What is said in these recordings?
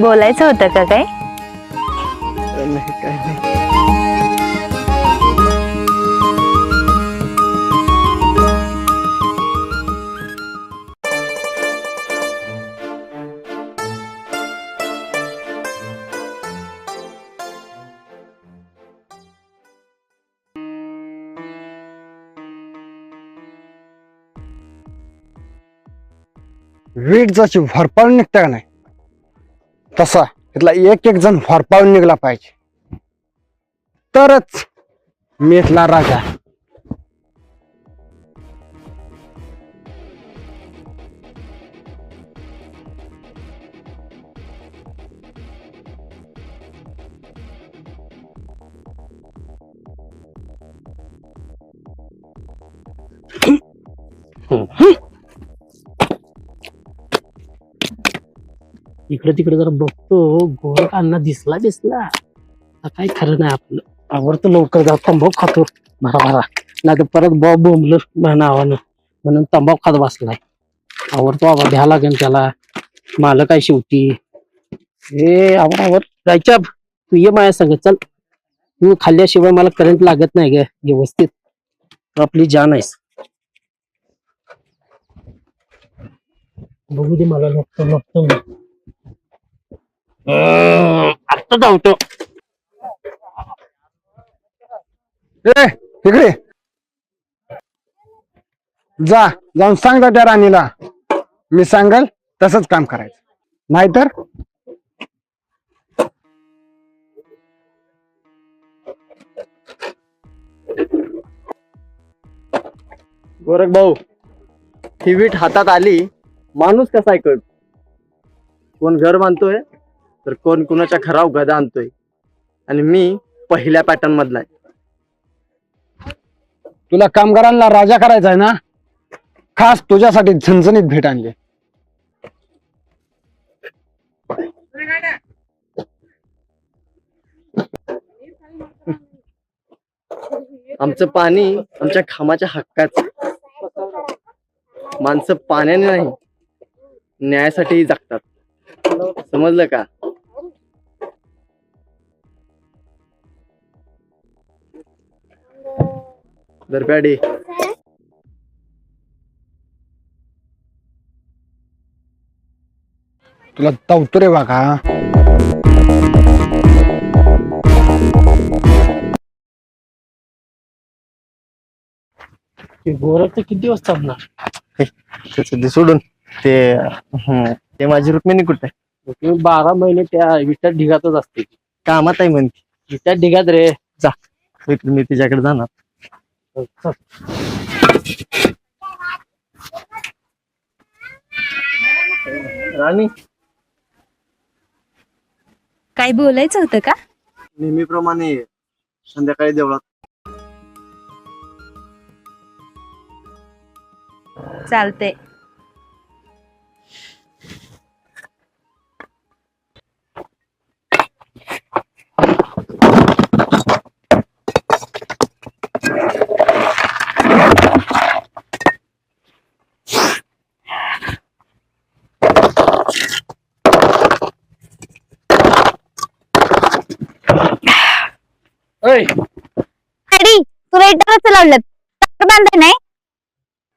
बोलायचं होतं का काय? नाही काय नाही. वीट जशी भरपाळून निघते का नाही? तसा. इथला एक एक जण फरपावून निघला पाहिजे. तरच मी इथला राजा. इकडे तिकडे जरा बघतो. गोरखांना दिसला दिसला. आता काय खरं नाही आपलं. आवडतो लवकर जाऊ तंबाखू खातो. भरा भरा. नाही तर परत बॉब बोंबल नावानं म्हणून तंबाखू खात बसलाय. आवडतो बाबा भ्या लागेल त्याला. मालक काय शेवटी. ए आवर आवर. जायच्या तू ये माया सांग चल. तू खाल्ल्याशिवाय मला करंट लागत नाही ग व्यवस्थित. तू आपली जान आहेस. बघू दे मला लपतो लपतो आता धावतो. ए इकडे. जा जाऊन सांग जा त्या राणीला. मी सांगल तसंच काम करायचं. नाहीतर? गोरख भाऊ ही वीट हातात आली माणूस कसा ऐकत कोण घर बांधतोय? तर कोण कुणाच्या खराव गदा आणतोय? आणि मी पहिल्या पॅटर्न मधला आहे. तुला कामगारांना राजा करायचा आहे ना? खास तुझ्यासाठी झणझणीत भेट आणली. आमचं पाणी आमच्या खामाच्या हक्काचं माणसं पाण्याने नाही न्यायासाठी जगतात. समजलं का? दरप्याडी तुला तवतो रे वाघा ते गोरख तर किती दिवस त्याचं ते सोडून ते हं, ते माझी रुक्मिणी कुठे आहे? तुम्ही बारा महिने त्या विट्यात ढिगातच असते कामात आहे म्हणते विट्यात ढिगात रे. इकडे मी तिच्याकडे जाणार. राणी? काय बोलायचं होतं का? नेहमीप्रमाणे संध्याकाळी देवळात. चालते ऐ, तुला लावलं नाही?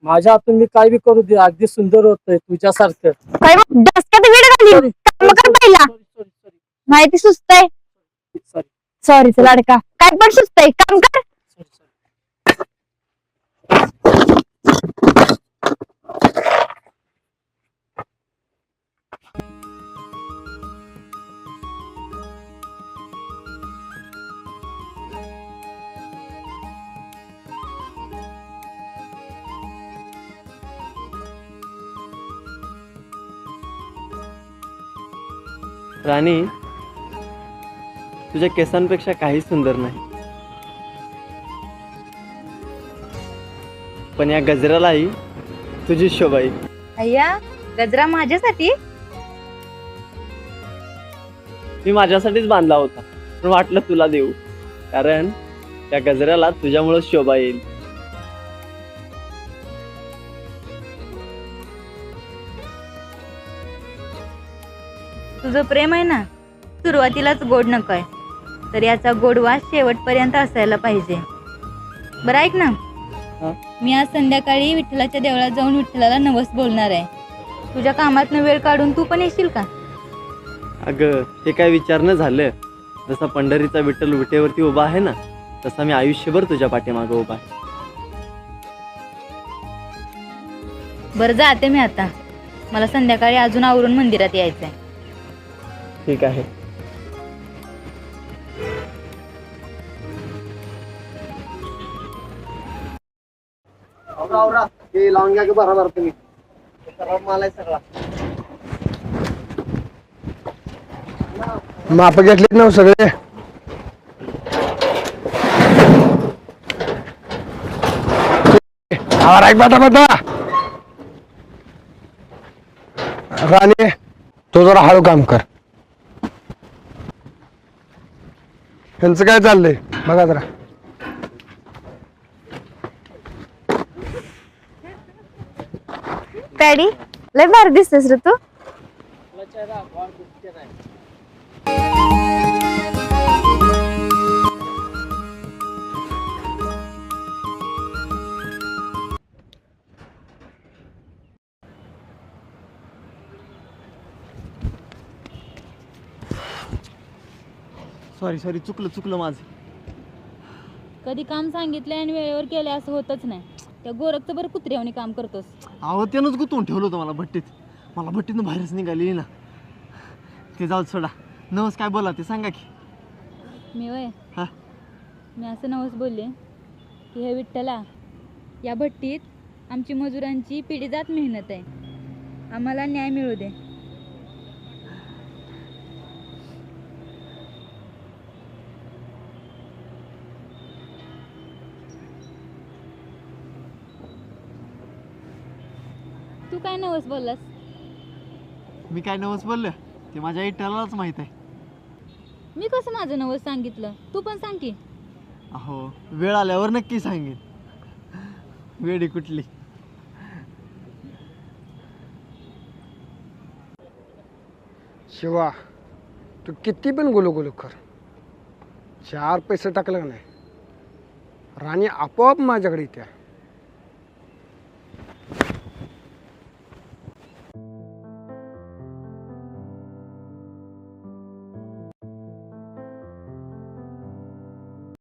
माझ्या हातून मी काय बी करू दे अगदी सुंदर होतंय तुझ्यासारखं. काय मग डसक्यात वेळ घाली. काम कर पहिला. Sorry, sorry, sorry, माहिती सुस्त आहे sorry, सॉरी लाडका काय पण सुस्त आहे काम कर. राणी तुझ्या केसांपेक्षा काही सुंदर नाही. पण या गजरालाही तुझी शोभा येईल अय्या गजरा माझ्यासाठी? मी माझ्यासाठीच बांधला होता पण वाटलं तुला देऊ कारण त्या गजऱ्याला तुझ्यामुळे शोभा येईल. तुझं प्रेम आहे ना सुरुवातीलाच गोड नको आहे. तर याचा गोडवा शेवटपर्यंत असायला पाहिजे. बरं ऐक ना? मी आज संध्याकाळी विठ्ठलाच्या देवळात जाऊन विठ्ठलाला नवस बोलणार आहे. तुझ्या कामातनं वेळ काढून तू पण येशील का? अगं ते काय विचारणं झालं? जसा पंढरीचा विठ्ठल विटेवरती उभा आहे ना तसा मी आयुष्यभर तुझ्या पाठीमागं उभा आहे. बरं जाते मी आता. मला संध्याकाळी अजून आवरून मंदिरात यायचंय. ठीक आहे. लावून घ्या बरोबर तुम्ही. मला सगळा. माप घेतलेत ना हो सगळे? आवार ऐक बाटा बाटा राणे तो जरा हळू काम कर. त्यांचं काय चाललंय? बघा जरा. पॅडी लय भारी दिसतेस रे तू. सॉरी सॉरी चुकलं चुकलं माझं. कधी काम सांगितलंय आणि वेळेवर केलं असं होतच नाही. त्या गोरखचं बरं कुत्र्यावणी काम करतोस. अहो त्यानंच गुतवून ठेवलं होतं मला भट्टीत. मला भट्टीनं बाहेरच निघाली ना. ते जाऊ सोडा. नवस काय बोला ते सांगा की. मी वय हा. मी असं नवस बोलले की हे विठ्ठला या भट्टीत आमची मजुरांची पिढीजात मेहनत आहे. आम्हाला न्याय मिळू दे. तू काय नवस बोललास? मी काय नवस बोललं? ते माझ्या इट्यालाच माहीत आहे. मी कसं माझं नवस सांगितलं? तू पण सांग की. अहो वेळ आल्यावर नक्की सांगेन. वेळी कुठली. शिवा तू किती पण गुलू गुलू कर. चार पैसे टाकलं का नाही? राणी आपोआप माझ्याकडे येत्या.